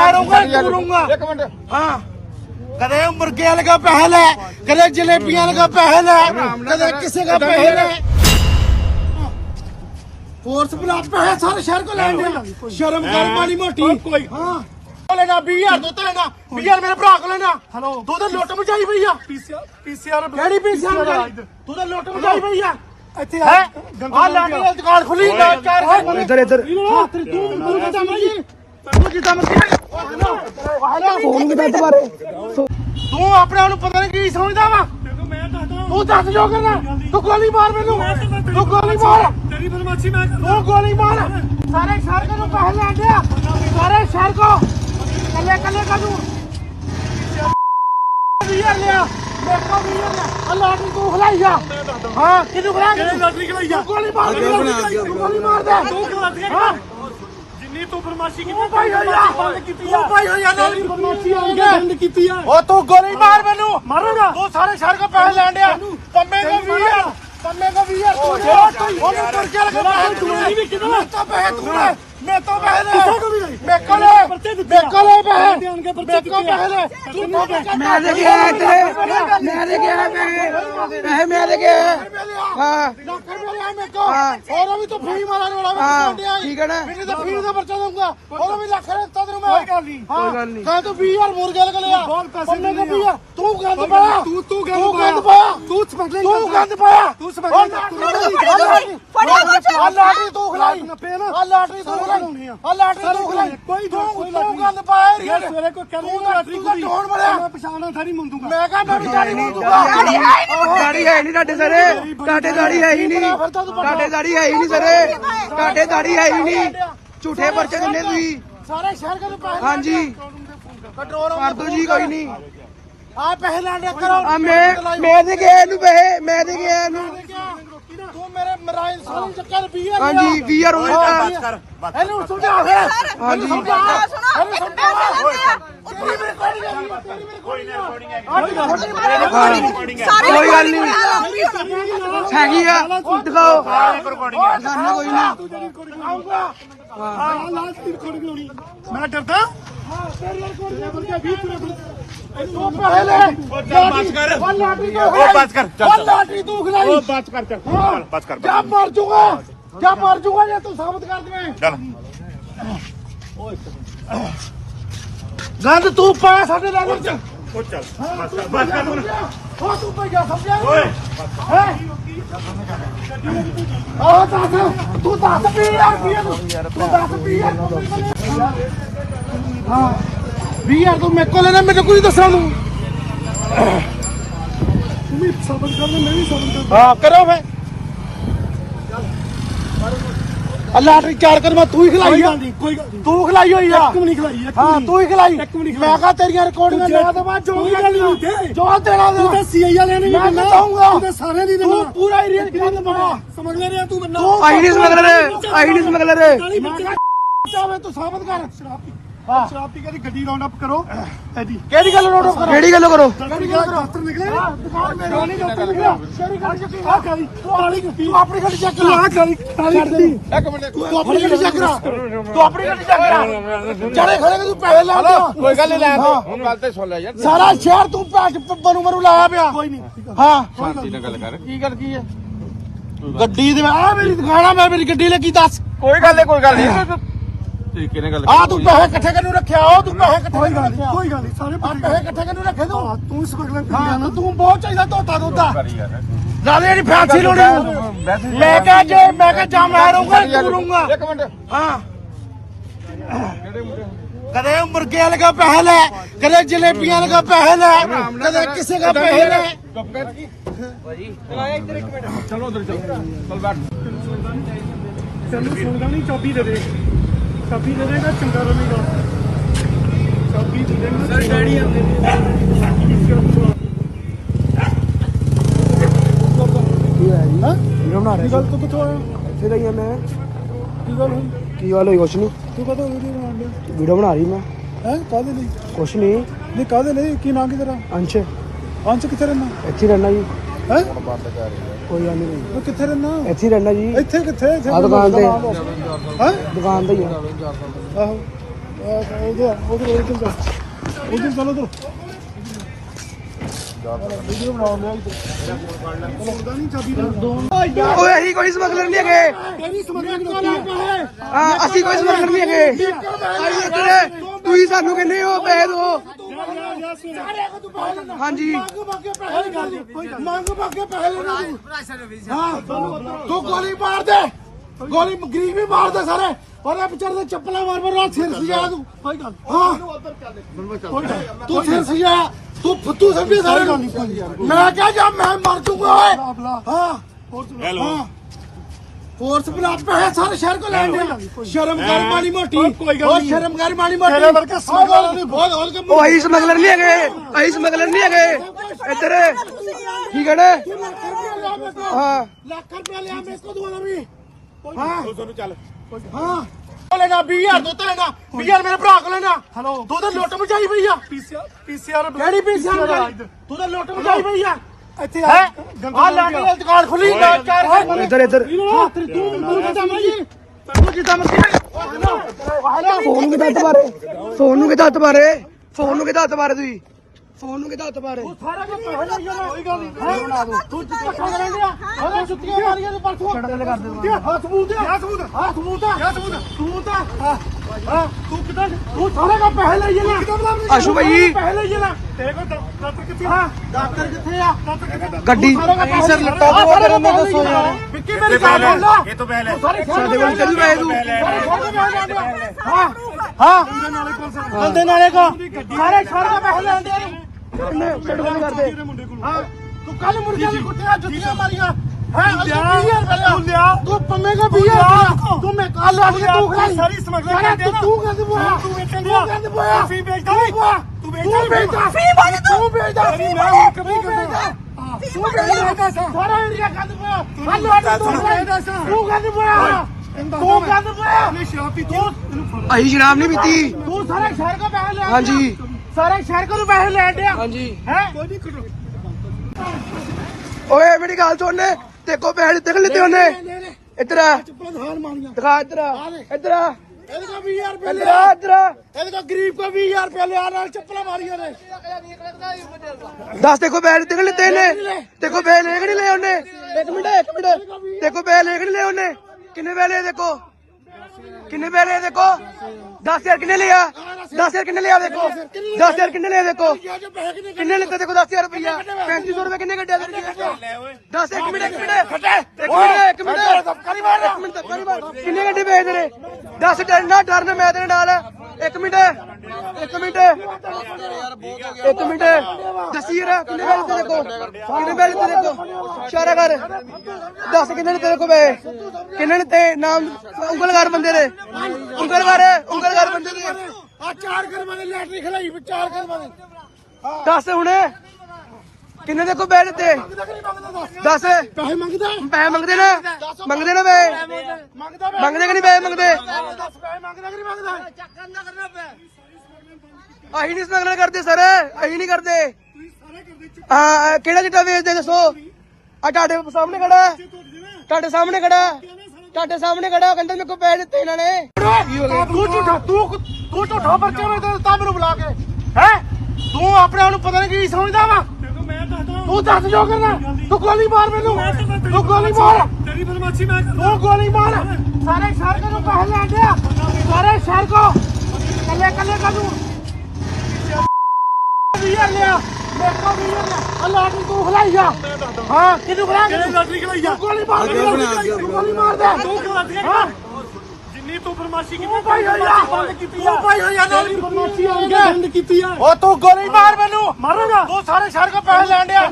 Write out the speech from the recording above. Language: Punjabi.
ਮੈਂ ਰਹੂੰਗਾ ਤੂੰ ਰਹੂੰਗਾ ਇੱਕ ਮਿੰਟ। ਹਾਂ। ਕਦੇ ਮੁਰਗੇ ਲਗਾ ਪੈਸੇ ਲੈ ਕਦੇ ਜਲੇਬੀਆਂ ਲਗਾ ਪੈਸੇ ਲੈ ਕਦੇ ਕਿਸੇ ਦਾ ਪੈਸੇ ਲੈ। ਫੋਰਸ ਬਲਾ ਪੈਸੇ ਸਾਰੇ ਸ਼ਹਿਰ ਕੋ ਲੈਣ ਦੇ ਸ਼ਰਮ ਕਰ ਮਾੜੀ ਮੋਟੀ। ਕੋਈ? ਹਾਂ। ਲੈਣਾ 20000 ਦੋ ਲੈਣਾ। 20000 ਮੇਰੇ ਭਰਾ ਕੋ ਲੈਣਾ। ਹੈਲੋ ਤੂੰ ਤਾਂ ਲੁੱਟ ਮਚਾਈ ਪਈ ਆ। ਪੀਸੀਆਰ ਪੀਸੀਆਰ ਕਿਹੜੀ ਪੀਸੀਆਰ ਤੂੰ ਤਾਂ ਲੁੱਟ ਮਚਾਈ ਪਈ ਆ। ਇੱਥੇ ਆ। ਲਾਟਰੀ ਦੀ ਦੁਕਾਨ ਖੁੱਲੀ। ਨਾ ਚਾਰ ਇੱਧਰ ਇੱਧਰ। ਹਾਂ ਤੂੰ ਤੂੰ ਕਿਦਾਂ ਮਰਜ਼ੀ ਤੂੰ ਕਿਦਾਂ ਮਰਜ਼ੀ ਫੋਨ ਕਿਦਾਂ ਦੁਬਾਰੇ ਤੂੰ ਆਪਣੇ ਆਪ ਨੂੰ ਪਤਾ ਨਹੀਂ ਕੀ ਸਮਝਦਾ ਵਾ। ਮੈਂ ਦੱਸਦਾ ਤੂੰ ਦੱਸ ਜੋ ਕਰਨਾ। ਤੂੰ ਗੋਲੀ ਮਾਰ ਮੈਨੂੰ। ਤੂੰ ਗੋਲੀ ਮਾਰ। ਤੇਰੀ ਬਦਮਾਸ਼ੀ ਮੈਂ ਕਰਦਾ। ਤੂੰ ਗੋਲੀ ਮਾਰ। ਸਾਰੇ ਸ਼ਹਿਰ ਕੋ ਨੂੰ ਪੈਸੇ ਲੈਣ ਦੇ ਆ। ਸਾਰੇ ਸ਼ਹਿਰ ਕੋ ਕੱਲੇ ਕੱਲੇ ਕਾ ਤੂੰ। ਵੀਰ ਲਿਆ। ਦੇਖੋ ਵੀਰ ਲਿਆ। ਅੱਲਾਹ ਦੀ ਤੂੰ ਖਲਾਈ ਆ ਹਾਂ ਕਿਹਨੂੰ ਖਲਾਈ? ਤੂੰ ਗੋਲੀ ਮਾਰ। ਦੇ ਤੂੰ ਗੋਲੀ ਮਾਰ ਦੇ। ਤੂੰ ਖਲਾਤੀਆਂ ਹਾਂ। ਜਿੰਨੀ ਤੂੰ ਬਦਮਾਸ਼ੀ ਕੀਤੀ ਤੂੰ ਭਾਈ ਹੋਇਆ। ਬੰਦ ਕੀਤੀ ਤੂੰ ਭਾਈ ਹੋਇਆ ਨਾਲ। ਤੇਰੀ ਬਦਮਾਸ਼ੀ ਆ ਕੇ ਬੰਦ ਕੀਤੀ ਆ। ਉਹ ਤੂੰ ਗੋਲੀ ਮਾਰ ਮੈਨੂੰ। ਮਾਰੂਗਾ। ਤੂੰ ਸਾਰੇ ਸ਼ਹਿਰ ਕੋ ਪੈਸੇ ਲੈਣ ਡਿਆ। ਪੰਮੇ ਕੋ ਵੀ ਆ ਪੰਮੇ ਕੋ ਵੀ ਆ ਤੂੰ ਉਹਨੂੰ ਤੁਰ ਕੇ ਲਗਾ ਪੈਸੇ ਤੂੰ ਨਹੀਂ ਵੀ ਕਿਹਦਾ? ਮੈਂ ਤਾਂ ਪੈਸੇ ਤੂੰ ਲੈ ਮੈਂ ਤਾਂ ਪੈਸੇ ਲੈ। ਕਿਸੇ ਕੋ ਵੀ ਨਹੀਂ। ਮੇਰੇ ਕੋਲ ਮੇਰੇ ਕੋਲ ਪਰਚੇ ਮੇਰੇ ਕੋਲ। ਪੈਸੇ ਲੈ। ਤੂੰ ਤਾਂ ਮੈਂ ਦੇ ਗਿਆ ਤੇਰੇ ਮੈਂ ਦੇ ਗਿਆ ਪੈਸੇ ਪੈਸੇ ਮੈਂ ਦੇ ਗਿਆ। ਹਾਂ। ਲੱਖ ਰੁਪਏ ਲਿਆ ਮੇਰੇ ਕੋਲ। ਹੋਰ ਵੀ ਤੂੰ ਫੀ ਮਾਰਨ ਵਾਲਾ ਮੈਂ ਠੀਕ ਹੈ। ਨਾ? ਮੈਨੂੰ ਤਾਂ ਫੀ ਦਾ ਪਰਚਾ ਦਊਂਗਾ। ਹੋਰ ਵੀ ਲੱਖ ਰੁਪਏ ਦਿੱਤਾ ਤੈਨੂੰ ਮੈਂ। ਕੋਈ ਗੱਲ ਨਹੀਂ, ਕੋਈ ਗੱਲ ਨਹੀਂ। ਕਹਿੰਦਾ ਤੂੰ 20000 ਮੁਰਗੇ ਲਗ ਲਿਆ। ਬਹੁਤ ਪੈਸੇ। ਆ। ਤੂੰ ਗੰਦ ਪਾਇਆ। ਤੂੰ ਤੂੰ ਤੂੰ ਗੰਦ ਪਾਇਆ। ਤੂੰ ਸਮਗਲਿੰਗ ਤੂੰ ਗੰਦ ਪਾਇਆ। ਤੂੰ ਸਮਗਲਿੰਗ ਆ ਲਾਟਰੀ ਤੂੰ ਖਲਾਈ। ਆ ਲਾਟਰੀ ਤੂੰ ਸਾਰੇ ਖਲਾਈ। ਖਿਲਾਉਣੀ ਆ। ਆ ਲਾਟਰੀ ਸਾਰੇ ਤੂੰ ਖਲਾਈ। ਕੋਈ ਤੂੰ ਕੋਈ ਤੂੰ ਲਾਟਰੀ ਗੰਦ ਪਾਇਆ ਰੀ ਯਾਰ ਸਵੇਰੇ ਕੋਈ ਕਹਿੰਦਾ ਤੂੰ ਤੂੰ ਲਾਟਰੀ ਤੂੰ ਤਾਂ ਡੋਣ ਬੜਿਆ ਮੈਂ ਪਛਾਣਨਾ ਥਾੜੀ ਮੰਦੂਗਾ ਮੈਂ ਕਹਾਂ ਮੈਂ ਵੀ ਗਾੜੀ ਨੂੰ ਦੂੰਗਾ ਦਾੜੀ ਹੈ ਨਹੀਂ ਤੁਹਾਡੇ ਸਰੇ। ਤੁਹਾਡੇ ਦਾੜੀ ਹੈ ਹੀ ਨਹੀਂ। ਤੁਹਾਡੇ ਦਾੜੀ ਹੈ ਹੀ ਨਹੀਂ ਸਰੇ। ਤੁਹਾਡੇ ਦਾੜੀ ਹੈ ਹੀ ਨਹੀਂ। ਝੂਠੇ ਪਰਚੇ ਦਿੰਦੇ ਤੁਸੀਂ। ਸਾਰੇ ਸ਼ਹਿਰ ਕਦੇ ਪੈਸੇ ਹਾਂਜੀ। ਕੰਟਰੋਲ ਕਰ ਦੋ ਜੀ ਕੋਈ ਨਹੀਂ। ਆ ਪੈਸੇ ਲੈਣ ਦੇ ਕਰੋ। ਮੈਂ ਮੈਂ ਦੇ ਗਿਆ ਇਹਨੂੰ ਪੈਸੇ। ਮੈਂ ਦੇ ਗਿਆ ਇਹਨੂੰ। ਤੂੰ ਮੇਰੇ ਮਰਾਇਲ ਸਾਲੀ ਚੱਕਰ 20 ਹਾਂਜੀ 20 ਯਾਰ ਉਹ ਇਹਨੂੰ ਸਮਝਾ ਫੇ ਹਾਂਜੀ। ਸਮਝਾ। ਇਹਨੂੰ ਸਮਝਾ। ਕੋਈ ਗੱਲ ਨਹੀਂ। ਹੈਗੀ ਆ। ਦਿਖਾਓ ਦਿਖਾਣਾ ਕੋਈ ਨਹੀਂ। ਆਉਂਗਾ ਹਾਂ। ਦੀ ਰਿਕਾਰਡਿੰਗ ਲਾਉਣੀ ਮੈਂ ਡਰਦਾ। ਹਾਂ ਤੇਰੀ ਕੋਲ ਨਹੀਂ ਬੰਦਾ 20 ਤੁਰੇ ਤੂੰ ਪੈਸੇ ਲੈ ਬਸ ਕਰ ਉਹ ਲਾਟਰੀ ਤੂੰ ਉਹ ਬਸ ਕਰ ਉਹ ਲਾਟਰੀ ਤੂੰ ਖਲਾਈ ਉਹ ਬਸ ਕਰ ਚੱਲ ਬਸ ਕਰ ਜਾ ਮਰ ਜੂਗਾ ਜਾ ਮਰ ਜੂਗਾ ਜੇ ਤੂੰ ਸਾਬਤ ਕਰ ਹੈ। ਆਹ ਦੱਸ ਤੂੰ ਤੂੰ ਹਾਂ ਤੂੰ ਮੇਰੇ ਕੋਲ ਲੈਣਾ ਮੈਨੂੰ ਕੋਈ ਦੱਸਣਾ ਤੂੰ? ਤੂੰ ਵੀ ਸਬਰ ਕਰ ਲੈ ਮੈਂ ਵੀ ਸਬਰ ਕਰ ਹਾਂ ਕਰੋ ਫੇ। ਅੱਲਾ ਟਰੀ ਚਾਰ ਕਰ ਮੈਂ ਤੂੰ ਹੀ ਖਿਲਾਈ ਆ। ਕੋਈ ਗੱਲ ਨਹੀਂ। ਤੂੰ ਖਿਲਾਈ ਹੋਈ ਆ। ਇੱਕ ਵੀ ਨਹੀਂ ਖਲਾਈ ਇੱਕ ਹਾਂ। ਤੂੰ ਹੀ ਖਿਲਾਈ। ਇੱਕ ਵੀ ਨਹੀਂ ਮੈਂ ਕਹਾ ਤੇਰੀਆਂ ਰਿਕਾਰਡਿੰਗਾਂ ਤੂੰ ਲਾ ਦੇਵਾਂ ਜੋ ਕੋਈ ਗੱਲ ਨਹੀਂ ਦੇ। ਜੋ ਦੇਣਾ ਤੂੰ ਤਾਂ ਦੇ ਸੀਆਈ ਵਾਲਿਆਂ ਨੇ ਮੈਂ ਦਊਂਗਾ। ਤੂੰ ਤਾਂ ਸਾਰਿਆਂ ਦੀ ਦੇਣਾ ਤੂੰ ਪੂਰਾ ਏਰੀਆ ਬੰਦ ਪਾ ਸਮਝ ਲੈ। ਰਿਹਾ ਤੂੰ ਬੰਨਾ ਤੂੰ ਆਈ ਨਹੀਂ ਸਮਗਲਰ। ਆਈ ਨਹੀਂ ਸਮਗਲਰ। ਚਾਵੇ ਤੂੰ ਸਾਬਤ ਕਰ। ਸ਼ਰਾਬ ਹਾਂ। ਸ਼ਰਾਬ ਪੀ ਕੇ ਦੀ ਗੱਡੀ ਰਾਉਂਡ ਅਪ ਕਰੋ। ਐਡੀ। ਕਿਹੜੀ ਗੱਲ ਨੋਟ ਕਰੋ? ਕਿਹੜੀ ਗੱਲ ਕਰੋ? ਗੱਡੀ ਦਾ ਦਫ਼ਤਰ ਨਿਕਲੇ ਨਾ ਦੁਕਾਨ ਮੇਰੇ ਨਹੀਂ ਡਾਕਟਰ ਨਿਕਲਿਆ। ਕਿਹੜੀ ਗੱਲ ਚੱਕੀ ਆ ਕਾਲੀ ਕਾਲੀ ਗੱਡੀ ਤੂੰ ਆਪਣੀ ਗੱਡੀ ਚੈੱਕ ਤੂੰ ਕਰਾ ਆ ਕਾਲੀ ਕਾਲੀ ਗੱਡੀ। ਇੱਕ ਮਿੰਟ ਤੂੰ ਆਪਣੀ ਗੱਡੀ ਚੈੱਕ ਕਰਾ ਤੂੰ ਆਪਣੀ ਗੱਡੀ ਚੈੱਕ ਕਰਾ ਚੜੇ ਖੜੇ ਕਿ ਤੂੰ ਪੈਸੇ ਲਾ ਲਿਆ ਕੋਈ ਗੱਲ ਨਹੀਂ ਲੈ ਹੁਣ ਗੱਲ ਤੇ ਸੁਣ ਲੈ ਯਾਰ। ਸਾਰਾ ਸ਼ਹਿਰ ਤੂੰ ਭੱਜ ਬਰੂ ਮਰੂ ਲਾਇਆ ਪਿਆ। ਕੋਈ ਨਹੀਂ ਹਾਂ। ਸ਼ਾਂਤੀ ਨਾਲ ਗੱਲ ਕਰ। ਕੀ ਗੱਲ ਕੀ ਹੈ? ਗੱਡੀ ਦੇ ਆ ਮੇਰੀ ਦੁਕਾਨ ਆ ਮੈਂ ਮੇਰੀ ਗੱਡੀ ਲੱਗੀ ਦੱਸ। ਕੋਈ ਗੱਲ ਨਹੀਂ ਕੋਈ ਗੱਲ ਨਹੀਂ ਤਰੀਕੇ ਨਾਲ ਗੱਲ ਆ ਤੂੰ ਪੈਸੇ ਇਕੱਠੇ ਕਰਨ ਨੂੰ ਰੱਖਿਆ? ਉਹ ਤੂੰ ਪੈਸੇ ਇਕੱਠੇ ਕੋਈ ਕਰਨ ਗੱਲ ਨੂੰ ਨਹੀਂ ਰੱਖਿਆ ਕੋਈ ਗੱਲ ਨਹੀਂ ਸਾਰੇ ਆ ਪੈਸੇ ਇਕੱਠੇ ਕਰਨ ਨੂੰ ਰੱਖੇ ਤੂੰ? ਹਾਂ ਤੂੰ ਸਮਗਲਰ ਕਰ ਹਾਂ ਨਾ। ਤੂੰ ਬਹੁਤ ਚਾਹੀਦਾ ਧੋਤਾ ਦੋਤਾ ਕਰੀ ਯਾਰ ਨਾਲੇ ਜਿਹੜੀ ਫੈਂਸੀ ਲੋੜੀ ਵੈਸੇ ਮੈਂ ਕਹਾਂ ਜੇ ਮੈਂ ਕਹਾਂ ਜਾਂ ਮੈਂ ਰਹੂੰਗਾ ਤੂੰ ਰਹੂੰਗਾ ਇੱਕ ਮਿੰਟ। ਹਾਂ। ਕਦੇ ਮੁਰਗੇ ਲਗਾ ਪੈਸੇ ਲੈ ਕਦੇ ਜਲੇਬੀਆਂ ਲਗਾ ਪੈਸੇ ਲੈ ਕਦੇ ਕਿਸੇ ਦਾ ਪੈਸੇ ਲੈ। ਚੁੱਪ ਕਰ ਕੀ? ਚਲੋ ਉਧਰ ਚਲੋ ਚਲ ਬੈਠ। ਤੈਨੂੰ ਸੁਣਦਾ ਨਹੀਂ ਚਾਬੀ ਦੇ ਦੇ। ਚਾਬੀ ਦੇ ਦੇਗਾ ਚੰਗਾ ਰਹੇਗਾ। ਚਾਬੀ ਦੇ ਦੇਗਾ ਸਰ ਡੈਡੀ ਹਾਂ ਵੀਡੀਓ ਬਣਾ ਗੱਲ ਤੂੰ ਕਿੱਥੋਂ ਆਇਆ? ਇੱਥੇ ਦਾ ਹੀ ਆ ਮੈਂ। ਕੀ ਗੱਲ ਹੋਈ? ਕੀ ਗੱਲ ਹੋਈ? ਕੁਛ ਨਹੀਂ। ਤੂੰ ਕਦੋਂ ਵੀਡੀਓ ਬਣਾ ਲਿਆ ਵੀਡੀਓ ਬਣਾ ਰਹੀ ਮੈਂ। ਹੈ? ਕਾਹਦੇ ਲਈ? ਕੁਛ ਨਹੀਂ। ਨਹੀਂ ਕਾਹਦੇ ਲਈ? ਕੀ ਨਾਂ ਕੀ ਤੇਰਾ? ਅੰਸ਼। ਅੰਸ਼ ਕਿੱਥੇ ਰਹਿਣਾ ਇੱਥੇ ਰਹਿਣਾ ਜੀ। ਹੈ? ਕੋਈ ਗੱਲ ਨਹੀਂ ਤੂੰ ਕਿੱਥੇ ਰਹਿਣਾ ਇੱਥੇ ਹੀ ਰਹਿਣਾ ਜੀ। ਇੱਥੇ ਕਿੱਥੇ? ਇੱਥੇ ਆਹ ਦੁਕਾਨ ਤੇ। ਹੈ ਦੁਕਾਨ ਤੇ ਹੀ ਆ। ਆਹੋ। ਉਧਰ ਉਧਰ ਉਧਰ ਜਾ ਉਧਰ ਚਲੋ ਉਧਰ। ਵੀਡੀਓ ਬਣਾ ਲਿਆ ਇੱਧਰ ਨਹੀਂ ਚਾਬੀ ਦੋ ਓਏ ਅਸੀਂ ਕੋਈ ਸਮਗਲਰ ਨਹੀਂ ਹੈਗੇ। ਤੇਰੀ ਸਮਗਲਿੰਗ ਰੋਕੀ ਹੈ ਹਾਂ ਅਸੀਂ ਕੋਈ ਸਮਗਲਰ ਨਹੀਂ ਹੈਗੇ। ਅਸੀਂ ਇੱਧਰ ਤੁਸੀਂ ਸਾਨੂੰ ਕਹਿੰਦੇ ਹੋ ਪੈਸੇ ਹਾਂਜੀ। ਮੰਗ ਮੰਗ ਕੇ ਪੈਸੇ ਪੈਸੇ ਲੈਣਾ ਹਾਂ। ਤੂੰ ਗੋਲੀ ਮਾਰ ਦੇ। ਗੋਲੀ ਗਰੀਬ ਵੀ ਮਾਰ ਦੇ ਸਾਰੇ। ਉਹਦੇ ਵਿਚਾਰੇ ਦੇ ਚੱਪਲਾਂ ਮਾਰ ਮਾਰ ਰਾਤ ਸਿਰ ਸਜਾ ਤੂੰ ਕੋਈ ਗੱਲ ਹਾਂ। ਤੂੰ ਸਿਰ ਸਜਾ। ਤੂੰ ਫੁੱਤੂ ਸਮਝੇ ਸਾਰੇ। ਮੈਂ ਕਿਹਾ ਜਾ ਮੈਂ ਮਰ ਜੂਗਾ ਓਏ। ਹਾਂ। ਹੈਲੋ ਫੋਰਸ ਬਲਾ ਪੈਸੇ ਸਾਰੇ ਸ਼ਹਿਰ ਕੋ ਲੈਣ ਦੇ ਸ਼ਰਮ ਕਰ ਮਾੜੀ ਮੋਟੀ। ਉਹ ਸ਼ਰਮ ਕਰ ਮਾੜੀ ਮੋਟੀ। ਤੇਰੇ ਵਰਗੇ ਸਮਗਲਰ ਨਹੀਂ। ਬਹੁਤ ਹੋਰ ਕੇ ਉਹ ਅਸੀਂ ਸਮਗਲਰ ਨਹੀਂ ਹੈਗੇ। ਅਸੀਂ ਸਮਗਲਰ ਨਹੀਂ ਹੈਗੇ। ਇੱਧਰ। ਕੀ ਕਹਣੇ? ਹਾਂ। ਲੱਖ ਰੁਪਏ ਲਿਆ ਮੇਰੇ ਕੋ ਦਵਾਣਾ ਵੀ। ਹਾਂ। ਤੁਹਾਨੂੰ ਚੱਲ। ਹਾਂ। ਲੈਣਾ 20000 ਦੋ ਤੇ ਲੈਣਾ। 20000 ਮੇਰੇ ਭਰਾ ਕੋ ਲੈਣਾ। ਹੈਲੋ ਤਾਂ ਲੁੱਟ ਮਚਾਈ ਪਈ ਆ। ਪੀਸੀਆਰ ਪੀਸੀਆਰ ਕਿਹੜੀ ਪੀਸੀਆਰ ਤੂੰ ਤਾਂ ਲੁੱਟ ਮਚਾਈ ਪਈ ਆ। ਇੱਥੇ ਹੈ? ਆ ਲੱਗ ਦੀ ਦੁਕਾਨ ਖੁੱਲੀ ਨਾ ਚਾਰ ਘਰ ਇੱਧਰ ਇੱਧਰ। ਹਾਂ। ਤੇਰੀ ਤੂੰ ਤੂੰ ਕਿੱਦਾਂ ਮਰਜ਼ੀ ਤੂੰ ਕਿੱਦਾਂ ਮਰਜ਼ੀ ਫੋਨ ਨੂੰ ਕਿਦਾਂ ਹੱਥ ਮਾਰੇ? ਫੋਨ ਨੂੰ ਕਿਦਾਂ ਹੱਥ ਮਾਰੇ? ਫੋਨ ਨੂੰ ਕਿਦਾਂ ਹੱਥ ਮਾਰੇ ਤੁਸੀਂ? ਫੋਨ ਨੂੰ ਕਿਦਾਂ ਹੱਥ ਮਾਰੇ ਸਾਰਾ ਕੁਝ ਪੈਸੇ ਲਈ ਜਾਣਾ। ਕੋਈ ਗੱਲ ਨਹੀਂ। ਬਣਾ ਦੋ ਤੂੰ ਚੁੱਪ ਕਰ ਰਿਹਾ ਉਹਦੇ ਜੁੱਤੀਆਂ ਮਾਰੀਆਂ ਤੇ ਪਰਸੋਂ। ਛੱਡ ਦੇ ਕਰ ਦੇ ਹੱਥ ਸਬੂਤ ਹੱਥ ਸਬੂਤ ਹੱਥ ਸਬੂਤ ਹੱਥ ਸਬੂਤ ਸਬੂਤ ਹਾਂ ਹਾਂ ਤੂੰ ਕਿਦਾਂ ਤੂੰ ਸਾਰੇ ਕੋ ਪੈਸੇ ਲਈ ਜਾਣਾ। ਆਸ਼ੂ ਭਾਈ। ਪੈਸੇ ਲਈ ਜਾਣਾ। ਤੇਰੇ ਕੋਲ ਦਫ਼ਤਰ ਕਿੱਥੇ ਹਾਂ। ਡਾਕਟਰ ਕਿੱਥੇ ਆ? ਗੱਡੀ ਸਰ ਲੱਟਾ ਦੋ ਕਰ ਮੈਂ ਦੱਸੋ ਯਾਰ। ਵਿੱਕੀ ਮੇਰੀ ਗੱਲ ਸੁਣ ਲਾ। ਇਹ ਤੋਂ ਪਹਿਲੇ ਸਾਡੇ ਕੋਲ ਚੱਲ ਪਏ ਤੂੰ। ਹਾਂ। ਹਾਂ। ਬੰਦੇ ਨਾਲੇ ਕੋ ਸਾਰੇ ਸਾਰੇ ਪੈਸੇ ਲੈਂਦੇ ਨੇ ਛੱਡ ਬੰਦ ਕਰਦੇ। ਮੁੰਡੇ ਕੋਲ। ਹਾਂ ਤੂੰ ਕੱਲ ਮੁਰਗੇ ਦੀ ਕੁੱਟੀਆਂ ਜੁੱਤੀਆਂ ਮਾਰੀਆਂ। ਹੈ ਲਿਆ, ਤੂੰ ਲਿਆ। ਤੂੰ ਪੰਮੇ ਕੋ ਬੀਆ ਤੂੰ ਮੈਂ ਕੱਲ ਲਾ ਕੇ ਤੂੰ ਖਾਈ ਸਾਰੀ ਸਮਗਲਿੰਗ ਸਾਰਾ ਕਰਦੇ ਆ ਨਾ। ਤੂੰ ਕਹਿੰਦੇ ਬੋਇਆ ਤੂੰ ਵੇਚਣ ਤੂੰ ਦਿਆ। ਕਹਿੰਦੇ ਬੋਇਆ ਫੀ ਵੇਚਦਾ ਨਹੀਂ। ਤੂੰ ਤੂੰ ਵੇਚਦਾ ਵੇਚਦਾ ਤੂੰ ਵੇਚਦਾ। ਤੂੰ ਵੇਚਦਾ। ਤੇਰੀ ਮੈਂ ਹੁਣ ਕਦੀ ਕਰਦਾ। ਤੂੰ ਵੇਚਦਾ। ਸਾਰਾ ਇੰਡੀਆ ਕਹਿੰਦੇ ਬੋਇਆ ਕੱਲ ਲਾ ਕੇ ਤੂੰ ਖਾਈ ਤੂੰ ਕਹਿੰਦੇ ਬੋਇਆ ਤੂੰ ਕਹਿੰਦੇ ਬੋਇਆ ਨੇ ਸ਼ਰਾਬ ਪੀਤੀ। ਇਹਨੂੰ ਫੜ। ਅਸੀਂ ਸ਼ਰਾਬ ਨਹੀਂ ਪੀਤੀ। ਤੂੰ ਸਾਰੇ ਸ਼ਹਿਰ ਕੋ ਪੈਸੇ ਲੈ ਹਾਂਜੀ। ਸਾਰੇ ਸ਼ਹਿਰ ਕੋ ਪੈਸੇ ਲੈ ਡਿਆ। ਹਾਂਜੀ। ਹੈ? ਕੋਈ ਨਹੀਂ ਕਰੋ ਓਏ ਮੇਰੀ ਗੱਲ ਸੁਣ ਤੇ ਕੋ ਪੈਸੇ ਦਿੱਤੇ ਕਿ ਲਿੱਤੇ ਉਹਨੇ ਇੱਧਰ ਆ। ਚੱਪਲਾਂ ਹਾਲ ਮਾਰੀਆਂ ਦਿਖਾ ਇੱਧਰ ਆ। ਇੱਧਰ ਆ। ਇਹਦੇ ਕੋ 20000 ਰੁਪਏ ਇੱਧਰ ਲਿਆ। ਆ ਇੱਧਰ ਆ। ਇਹਦੇ ਕੋ ਗਰੀਬ ਕੋ 20000 ਰੁਪਏ ਲਿਆ ਨਾਲ ਚੱਪਲਾਂ ਮਾਰੀਆਂ ਨੇ। ਦੱਸ ਤੇ ਕੋ ਪੈਸੇ ਦਿੱਤੇ ਕਿ ਲਿੱਤੇ ਇਹਨੇ ਤੇ ਕੋ ਪੈਸੇ ਲੈ ਕੇ ਨਹੀਂ ਲਏ ਉਹਨੇ ਇੱਕ ਮਿੰਟ ਇੱਕ ਮਿੰਟ। ਤੇ ਕੋ ਪੈਸੇ ਲੈ ਕੇ ਨਹੀਂ ਲਏ ਉਹਨੇ ਕਿੰਨੇ ਪੈਸੇ ਲਏ ਦੇਖੋ ਕਿੰਨੇ ਪੈਸੇ ਲਏ ਦੇਖੋ? 10000 ਕਿੰਨੇ ਲਿਆ? 10000 ਕਿੰਨੇ ਲਿਆ ਦੇਖੋ? 10000 ਕਿੰਨੇ ਲਿਆ ਦੇਖੋ? ਕਿਨੇ ਲਿੱਤੇ ਦੇਖੋ 10000 ਰੁਪਇਆ 3500 ਰੁਪਏ ਕਿੰਨੇ ਕੱਢਿਆ ਦੇਖੋ 10 ਇੱਕ ਮਿੰਟ ਇੱਕ ਮਿੰਟ ਇੱਕ ਮਿੰਟ ਇੱਕ ਮਿੰਟ ਕਰੀ ਮਾਰ ਇੱਕ ਮਿੰਟ ਕਰੀ ਮਾਰ ਕਿੰਨੇ ਘੰਟੇ ਪਏ ਤੇਰੇ? 10 ਡਰ ਨਾ ਡਰਨ ਮੈਂ ਤੇਰੇ ਨਾਲ। ਇੱਕ ਮਿੰਟ। ਇੱਕ ਮਿੰਟ। ਇੱਕ ਮਿੰਟ। ਦੱਸੀ ਯਾਰ ਕਿੰਨੇ ਪੈਸੇ ਤੇਰੇ ਕੋ ਕਿੰਨੇ ਪੈਸੇ ਤੇਰੇ ਕੋ ਇਸ਼ਾਰਾ ਕਰ। ਦੱਸ ਕਿੰਨੇ ਨੇ ਤੇਰੇ ਕੋ ਪਏ ਕਿੰਨੇ ਨੇ ਤੇ ਨਾਮ? ਉਂਗਲ ਕਰ ਬੰਦੇ ਦੇ। ਉਂਗਲ ਕਰ ਉਂਗਲ ਕਰ ਬੰਦੇ ਦੇ। ਆ ਚਾਰ ਕਰਮਾਂ ਦੇ ਲੈਟਰੀ ਖਲਾਈ ਵੀ ਚਾਰ ਕਰਮਾਂ ਦੇ। ਦੱਸ ਹੁਣ। ਕਿੰਨੇ ਦੇ ਕੋ ਪੈ ਨਹੀਂ ਮੰਗਦਾ ਦੱਸ। ਦੱਸ ਪੈਸੇ ਮੰਗਦਾ ਪੈਸੇ ਮੰਗਦੇ ਨਾ? ਮੰਗਦੇ ਨਾ ਪਏ ਮੰਗਦਾ ਕਿ ਨਹੀਂ ਪੈਸੇ ਮੰਗਦੇ? ਦੱਸ ਪੈਸੇ ਮੰਗਦਾ ਕਿ ਨਹੀਂ ਮੰਗਦਾ? ਅਸੀਂ ਨਹੀਂ ਸਮਗਲਰ ਕਰਦੇ ਸਰ ਅਸੀਂ ਨਹੀਂ ਕਰਦੇ। ਹਾਂ ਕਿਹੜਾ ਚਿੱਟਾ ਵੇਚਦੇ ਦੱਸੋ? ਆ ਤੁਹਾਡੇ ਸਾਹਮਣੇ ਖੜਾ ਹੈ। ਤੁਹਾਡੇ ਸਾਹਮਣੇ ਖੜਾ ਹੈ। ਤੁਹਾਡੇ ਸਾਹਮਣੇ ਖੜਾ ਕਹਿੰਦਾ ਮੇਰੇ ਕੋਲ ਪੈਸੇ ਦਿੱਤੇ ਇਹਨਾਂ ਨੇ। ਕੀ ਤੂੰ ਝੂਠਾ ਤੂੰ ਤੂੰ ਝੂਠਾ ਪਰਚੇ ਵਿੱਚ ਦਿੱਤਾ ਮੈਨੂੰ ਬੁਲਾ ਕੇ। ਹੈ? ਤੂੰ ਆਪਣੇ ਆਪ ਨੂੰ ਪਤਾ ਨਹੀਂ ਕੀ ਸਮਝਦਾ ਵਾ। ਮੈਂ ਤੂੰ ਦੱਸ ਜੋ ਕਰਨਾ। ਤੂੰ ਗੋਲੀ ਮਾਰ ਮੈਨੂੰ। ਤੂੰ ਗੋਲੀ ਮਾਰ। ਤੇਰੀ ਬਦਮਾਸ਼ੀ ਮੈਂ ਤੂੰ ਗੋਲੀ ਮਾਰ। ਸਾਰੇ ਸ਼ਹਿਰ ਕੋ ਨੂੰ ਪੈਸੇ ਲੈ ਗਿਆ ਸਾਰੇ ਸ਼ਹਿਰ ਕੋ। ਕੱਲੇ ਕੱਲੇ ਕਾ ਲਿਆ। ਦੇਖੋ ਲਿਆ। ਅੱਲਾ ਦੀ ਤੂੰ ਹਾਂ। ਕਿਹਨੂੰ ਲਾਟਰੀ ਗੋਲੀ ਮਾਰ ਦੇ ਤੂੰ ਗੋਲੀ ਮਾਰ ਦੇ। ਤੂੰ ਖਵਾ ਦੇ ਹਾਂ। ਜਿੰਨੀ ਤੂੰ ਬਦਮਾਸ਼ੀ ਕੀਤੀ ਤੂੰ ਭਾਈ ਹੋਇਆ ਬੰਦ ਕੀਤੀ ਤੂੰ ਭਾਈ ਹੋਇਆ ਨਾਲ ਬਦਮਾਸ਼ੀ ਆ। ਬੰਦ ਕੀਤੀ ਆ। ਉਹ ਤੂੰ ਗੋਲੀ ਮਾਰ ਮੈਨੂੰ। ਮਾਰਾਂਗਾ। ਤੂੰ ਸਾਰੇ ਸ਼ਹਿਰ ਕੋ ਪੈਸੇ ਲੈਣ ਡਿਆ।